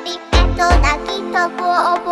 りがと泣きとこを覚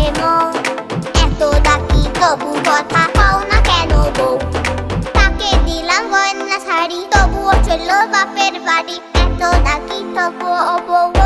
কেন? এত ডাকি তবু কথা পাও না কেন বউ তাকে দিলাম গয়না শাড়ি, তবুও চলল বাপের বাড়ি। এত ডাকি তবু বউ।